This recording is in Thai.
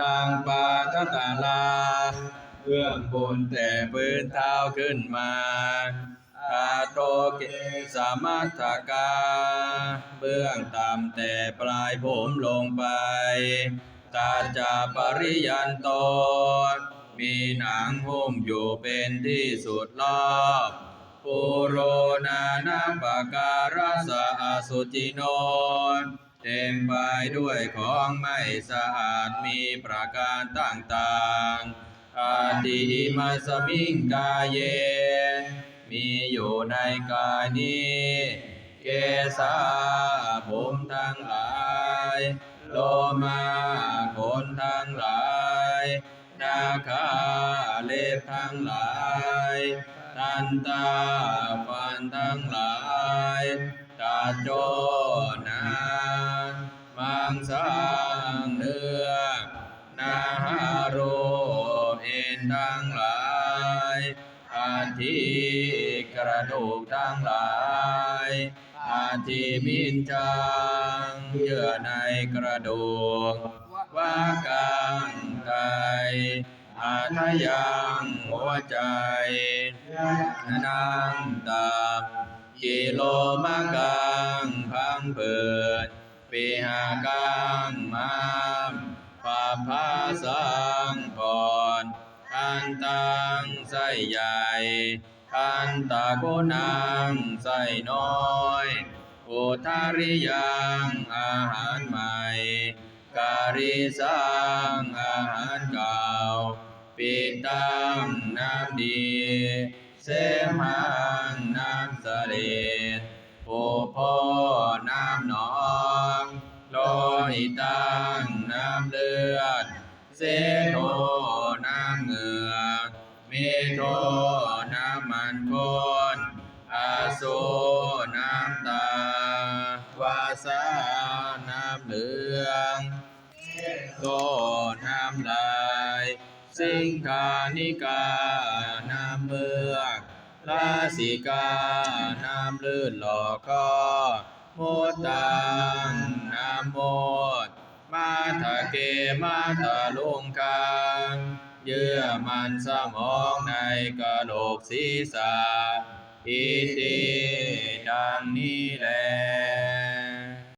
ทางปาทกาลาเบื้องบนแต่พื้นเท้าขึ้นมาคาโตเกสามัทธกา เบื้องต่ำแต่ปลายผมลงไป ตาจาปริยันโต มีหนังหุ้มอยู่เป็นที่สุดรอบปุโรนานาปการะสะอสุจิโน เต็มไปด้วยของไม่สะอาดมีประการต่างๆอาติมาสมิงกายเย มีอยู่ในกายนี้เกสาผมทั้งหลาย โลมาขนทั้งหลาย นาคาเล็บทั้งหลาย ตันตาฟันทั้งหลายตาโจนา งสังเนื้อนาหาโรเอ็นทั้งหลายอาทิกระดูกทั้งหลายอาทิมินจังเยื่อในกระดูกว่ากังไกอาทยังหัวใจนังตับกิโลมะกังพังเปิด ปีหากังมามปาพาสังก่อนคันตังไสใหญ่คันตะโกนังไสน้อยอุทาริยังอาหารใหม่การิสังอาหารเก่าปิตังน้ำดี เสมังน้ำเสลดโอพ่อน้ำหนองโล หิตังน้ำเลือดเสโทน้ำเหงื่อเมโทน้ำมันก้นอาโซน้ำตาวาสาน้ำเหลืองโตน้ำลาย สิงคานิกาน้ำเมือกลาสิกาน้ำลื่นหลอก ก็โมตังนะโมตมาทะเกมาทะลุงกังเยื่อมันสมองในกระโหลกศีรษะอิติดังนี้แล